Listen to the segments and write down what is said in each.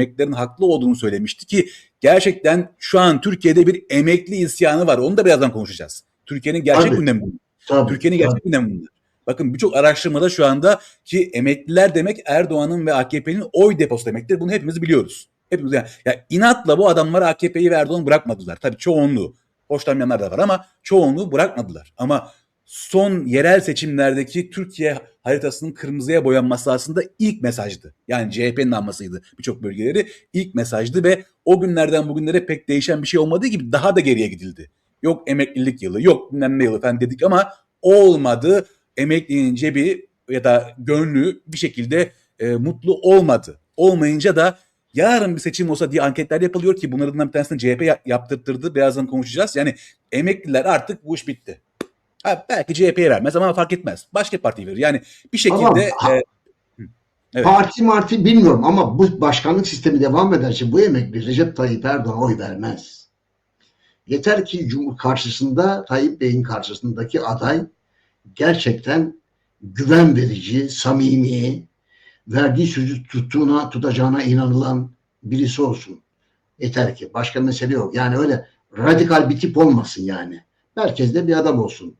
emeklilerin haklı olduğunu söylemişti ki gerçekten şu an Türkiye'de bir emekli isyanı var. Onu da birazdan konuşacağız. Türkiye'nin gerçek gündemi bu. Tabii, Türkiye'nin gerçek gündemi bunlar. Bakın birçok araştırmada şu anda ki emekliler demek Erdoğan'ın ve AKP'nin oy deposu demektir. Bunu hepimiz biliyoruz. Hepimiz yani, ya inatla bu adamlar AKP'yi ve Erdoğan'ı bırakmadılar. Tabii çoğunluğu. Hoşlanmayanlar da var ama çoğunluğu bırakmadılar. Ama son yerel seçimlerdeki Türkiye haritasının kırmızıya boyanması aslında ilk mesajdı. Yani CHP'nin almasıydı birçok bölgeleri ilk mesajdı ve o günlerden bugünlere pek değişen bir şey olmadığı gibi daha da geriye gidildi. Yok emeklilik yılı, yok bilmem ne yılı falan dedik ama olmadı. Emeklinin cebi ya da gönlü bir şekilde e, mutlu olmadı. Olmayınca da yarın bir seçim olsa diye anketler yapılıyor ki bunlardan bir tanesini CHP ya- yaptırttırdı. Birazdan konuşacağız. Yani emekliler artık bu iş bitti. Ha, belki CHP'ye vermez ama fark etmez. Başka partiye verir. Yani bir şekilde Ama- e, Evet. Parti marti bilmiyorum ama bu başkanlık sistemi devam ederse bu emekli Recep Tayyip Erdoğan oy vermez. Yeter ki Cumhur karşısında Tayyip Bey'in karşısındaki aday gerçekten güven verici, samimi, verdiği sözü tuttuğuna, tutacağına inanılan birisi olsun. Yeter ki. Başka mesele yok. Yani öyle radikal bir tip olmasın yani. Merkezde bir adam olsun.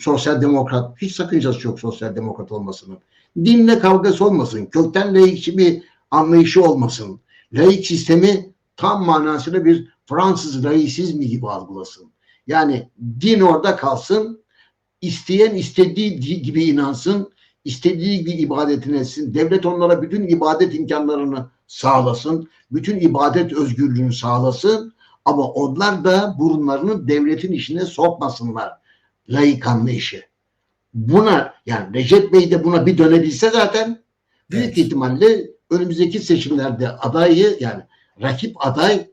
Sosyal demokrat, hiç sakıncası yok sosyal demokrat olmasının. Dinle kavgası olmasın. Kökten laikçi bir anlayışı olmasın. Laik sistemi tam manasıyla bir Fransız laisizmi gibi algılasın. Yani din orada kalsın. isteyen istediği di- gibi inansın. istediği gibi ibadetini etsin. Devlet onlara bütün ibadet imkanlarını sağlasın. Bütün ibadet özgürlüğünü sağlasın. Ama onlar da burunlarını devletin işine sokmasınlar. Laik anlayışı. Buna yani Recep Bey de buna bir dönebilse zaten büyük Evet. ihtimalle önümüzdeki seçimlerde adayı yani rakip aday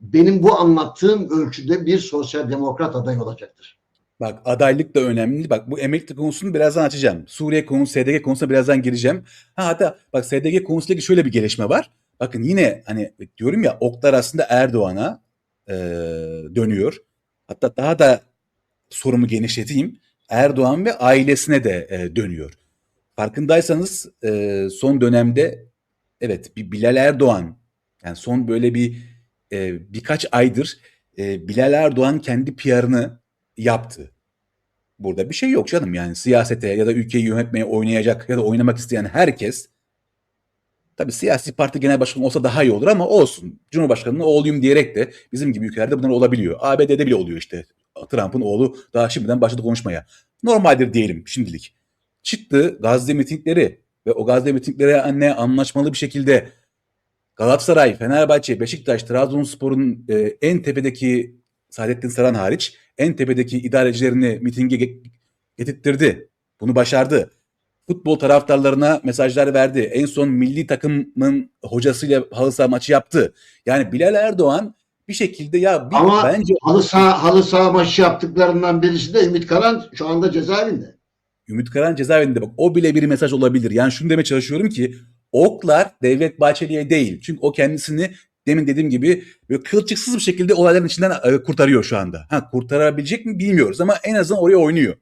benim bu anlattığım ölçüde bir sosyal demokrat aday olacaktır. Bak adaylık da önemli. Bak bu emekli konusunu birazdan açacağım. Suriye konusu, SDG konusuna birazdan gireceğim. Ha hatta bak SDG konusuyla ilgili şöyle bir gelişme var. Bakın yine hani diyorum ya oklar aslında Erdoğan'a e, dönüyor. Hatta daha da sorumu genişleteyim. Erdoğan ve ailesine de e, dönüyor. Farkındaysanız e, son dönemde evet bir Bilal Erdoğan yani son böyle bir e, birkaç aydır e, Bilal Erdoğan kendi PR'ını yaptı. Burada bir şey yok canım yani siyasete ya da ülkeyi yönetmeye oynayacak ya da oynamak isteyen herkes tabii siyasi parti genel başkanı olsa daha iyi olur ama olsun. Cumhurbaşkanının oğluyum diyerek de bizim gibi ülkelerde bunlar olabiliyor. ABD'de bile oluyor işte. Trump'ın oğlu daha şimdiden başladı konuşmaya. Normaldir diyelim şimdilik. Çıktı Gazze mitingleri ve o Gazze mitinglere anne anlaşmalı bir şekilde Galatasaray, Fenerbahçe, Beşiktaş, Trabzonspor'un e, en tepedeki Saadettin Saran hariç en tepedeki idarecilerini mitinge ge- getirttirdi. Bunu başardı. Futbol taraftarlarına mesajlar verdi. En son milli takımın hocasıyla halı saha maçı yaptı. Yani Bilal Erdoğan bir şekilde ya bir, Ama bence halı saha, halı saha maçı yaptıklarından birisi de Ümit Karan şu anda cezaevinde. Ümit Karan cezaevinde bak o bile bir mesaj olabilir. Yani şunu demeye çalışıyorum ki oklar Devlet Bahçeli'ye değil. Çünkü o kendisini demin dediğim gibi böyle kılçıksız bir şekilde olayların içinden e, kurtarıyor şu anda. Ha kurtarabilecek mi bilmiyoruz ama en azından oraya oynuyor.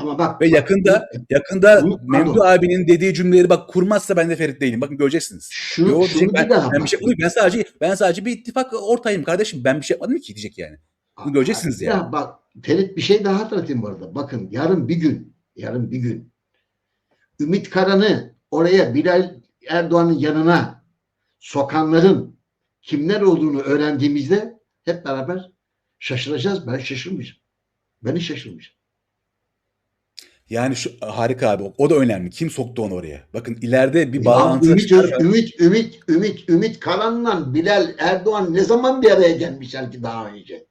Ama bak Ve yakında yakında Memdu abinin dediği cümleleri bak kurmazsa ben de Ferit değilim. Bakın göreceksiniz. şunu, Yo, şunu diyecek, ben, daha ben bir şey ben sadece ben sadece bir ittifak ortayım kardeşim. Ben bir şey yapmadım ki diyecek yani. Bunu göreceksiniz Bir yani. bak Ferit bir şey daha hatırlatayım bu arada. Bakın yarın bir gün yarın bir gün Ümit Karan'ı oraya Bilal Erdoğan'ın yanına sokanların kimler olduğunu öğrendiğimizde hep beraber şaşıracağız. Ben şaşırmayacağım. Ben hiç şaşırmayacağım. Yani şu harika abi. O da önemli. Kim soktu onu oraya? Bakın ileride bir bağlantı Ümit, Ümit, Ümit, Ümit, Ümit Karan'la Bilal Erdoğan ne zaman bir araya gelmişler ki daha önce?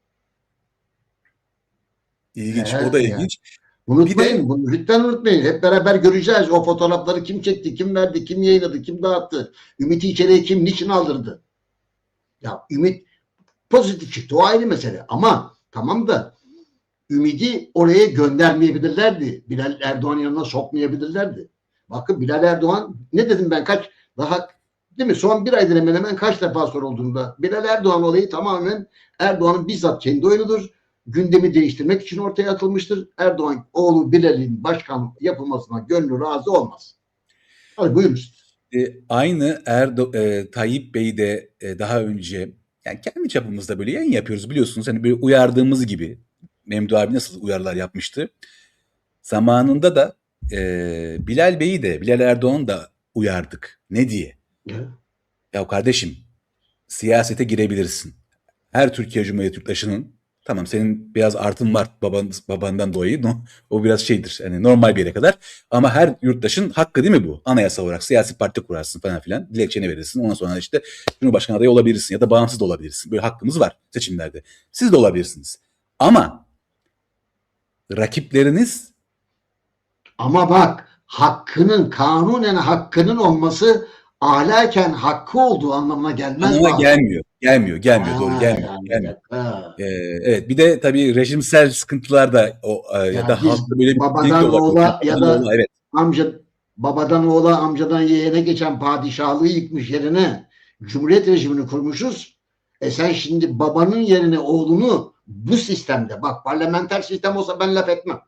İlginç. Evet o da ilginç. Unutmayın, bunu lütfen unutmayın. Hep beraber göreceğiz. O fotoğrafları kim çekti, kim verdi, kim yayınladı, kim dağıttı. Ümit'i içeriye kim, niçin aldırdı? Ya Ümit pozitif çıktı. O ayrı mesele. Ama tamam da Ümit'i oraya göndermeyebilirlerdi. Bilal Erdoğan yanına sokmayabilirlerdi. Bakın Bilal Erdoğan ne dedim ben kaç daha değil mi? Son bir aydır hemen hemen kaç defa sorulduğunda Bilal Erdoğan olayı tamamen Erdoğan'ın bizzat kendi oyunudur gündemi değiştirmek için ortaya atılmıştır. Erdoğan oğlu Bilal'in başkan yapılmasına gönlü razı olmaz. Hadi buyurun. E, aynı Erdo e, Tayyip Bey de e, daha önce yani kendi çapımızda böyle yayın yapıyoruz biliyorsunuz. Hani böyle uyardığımız gibi Memdu abi nasıl uyarılar yapmıştı. Zamanında da e, Bilal Bey'i de Bilal Erdoğan da uyardık. Ne diye? Ya. Ya kardeşim siyasete girebilirsin. Her Türkiye Cumhuriyeti yurttaşının tamam senin biraz artın var baban, babandan dolayı no, o biraz şeydir yani normal bir yere kadar ama her yurttaşın hakkı değil mi bu? Anayasa olarak siyasi parti kurarsın falan filan dilekçeni verirsin ondan sonra işte Cumhurbaşkanı adayı olabilirsin ya da bağımsız da olabilirsin. Böyle hakkımız var seçimlerde. Siz de olabilirsiniz. Ama rakipleriniz Ama bak hakkının kanunen hakkının olması ahlaken hakkı olduğu anlamına gelmez. anlamına bak. gelmiyor. Gelmiyor, gelmiyor. Ha, Doğru gelmiyor. yani, gelmiyor. ha. Ee, evet bir de tabii rejimsel sıkıntılar da o e, ya, Ya da halkta böyle bir babadan oğula ya da- oğula, evet. Amca babadan oğula amcadan yeğene geçen padişahlığı yıkmış yerine cumhuriyet rejimini kurmuşuz. E sen şimdi babanın yerine oğlunu bu sistemde bak parlamenter sistem olsa ben laf etmem.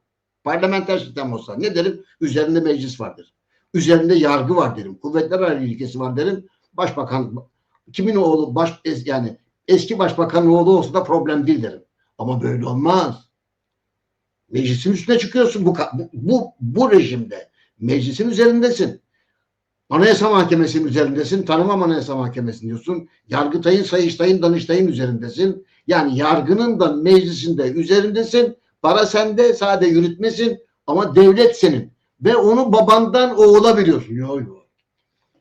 Parlamenter sistem olsa ne derim? Üzerinde meclis vardır. Üzerinde yargı var derim. Kuvvetler ayrı ilkesi var derim. Başbakan kimin oğlu baş es- yani eski başbakanın oğlu olsa da problem değil derim. Ama böyle olmaz. Meclisin üstüne çıkıyorsun bu bu, bu rejimde. Meclisin üzerindesin. Anayasa Mahkemesi'nin üzerindesin. Tanımam Anayasa Mahkemesi'ni diyorsun. Yargıtay'ın, Sayıştay'ın, Danıştay'ın üzerindesin. Yani yargının da meclisinde üzerindesin. Para sende, sade yürütmesin ama devlet senin. Ve onu babandan oğula veriyorsun. Yok yok.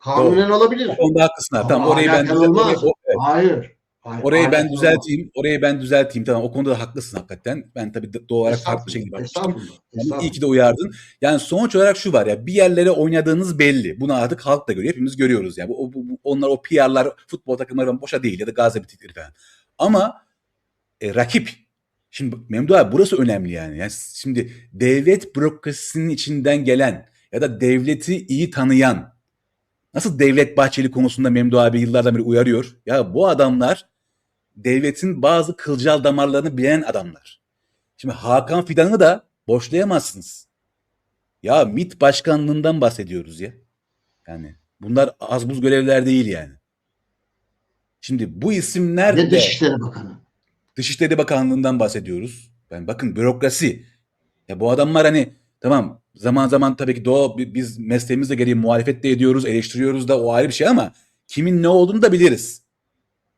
Kanunen olabilir. Onda haklısın abi. Tamam Ama orayı ben olmaz. orayı- o- evet, Hayır. Hayır. orayı ben düzelteyim. Orayı ben düzelteyim. Tamam o konuda da haklısın hakikaten. Ben tabii doğal olarak farklı şekilde bakmıştım. Yani iyi ki de uyardın. Yani sonuç olarak şu var ya bir yerlere oynadığınız belli. Bunu artık halk da görüyor. Hepimiz görüyoruz yani. Bu, bu- bu- onlar o PR'lar futbol takımları boşa değil ya da Gazi bitikleri falan. Ama e, rakip. Şimdi Memdu abi burası önemli yani. yani. Şimdi devlet bürokrasisinin içinden gelen ya da devleti iyi tanıyan nasıl Devlet Bahçeli konusunda Memdu abi yıllardan beri uyarıyor. Ya bu adamlar devletin bazı kılcal damarlarını bilen adamlar. Şimdi Hakan Fidan'ı da boşlayamazsınız. Ya MİT başkanlığından bahsediyoruz ya. Yani bunlar az buz görevler değil yani. Şimdi bu isimler Ve de Dışişleri Bakanı. Dışişleri Bakanlığı'ndan bahsediyoruz. Yani bakın bürokrasi. Ya bu adamlar hani tamam zaman zaman tabii ki bi- biz mesleğimizle gereği muhalefet de ediyoruz, eleştiriyoruz da o ayrı bir şey ama kimin ne olduğunu da biliriz.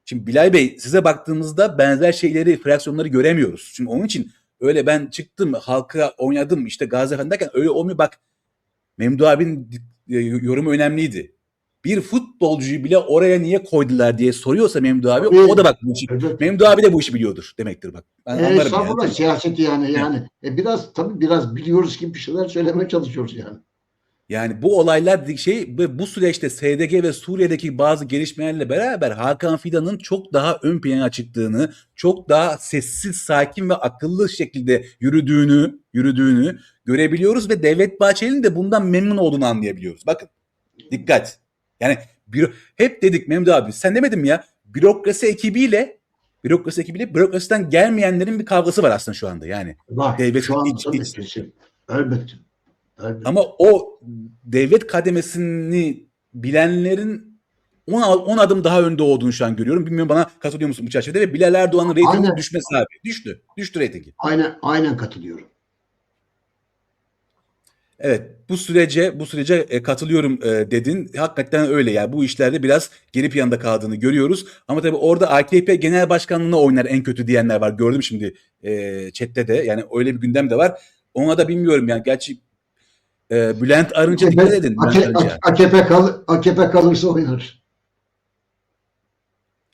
Şimdi Bilal Bey size baktığımızda benzer şeyleri, fraksiyonları göremiyoruz. Şimdi onun için öyle ben çıktım halka oynadım işte Gazi Efendi derken öyle olmuyor. Bak Memdu abinin e, yorumu önemliydi. Bir futbolcuyu bile oraya niye koydular diye soruyorsa Memdu abi Tabii. o da bak bu işi Evet. Memdu abi de bu işi biliyordur demektir bak. Ben E, anlarım yani. siyaseti yani yani. E, biraz tabii biraz biliyoruz gibi bir şeyler söylemeye çalışıyoruz yani. Yani bu olaylar şey ve bu süreçte SDG ve Suriye'deki bazı gelişmelerle beraber Hakan Fidan'ın çok daha ön plana çıktığını, çok daha sessiz, sakin ve akıllı şekilde yürüdüğünü, yürüdüğünü görebiliyoruz ve Devlet Bahçeli'nin de bundan memnun olduğunu anlayabiliyoruz. Bakın dikkat. Yani büro, hep dedik Memdu abi sen demedin mi ya bürokrasi ekibiyle bürokrasi ekibiyle bürokrasiden gelmeyenlerin bir kavgası var aslında şu anda yani. Var. Devlet şu an iç- tabii iç- kesin. Elbette. Elbette. Ama o devlet kademesini bilenlerin 10 10 adım daha önde olduğunu şu an görüyorum. Bilmiyorum bana katılıyor musun bu çerçevede ve Bilal Erdoğan'ın reytinginin Aynen. düşmesi abi. Düştü. Düştü reytingi. Aynen aynen katılıyorum. Evet bu sürece bu sürece e, katılıyorum e, dedin. Hakikaten öyle yani bu işlerde biraz geri planda kaldığını görüyoruz. Ama tabii orada AKP genel başkanlığına oynar en kötü diyenler var. Gördüm şimdi e, chatte de yani öyle bir gündem de var. Ona da bilmiyorum yani gerçi e, Bülent Arınç'a dikkat edin. AKP. AKP, kal, AKP kalırsa oynar.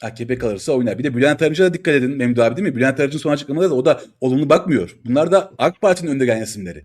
AKP kalırsa oynar. Bir de Bülent Arınç'a da dikkat edin Memdu abi değil mi? Bülent Arınç'ın son açıklamaları da o da olumlu bakmıyor. Bunlar da AK Parti'nin önde gelen isimleri.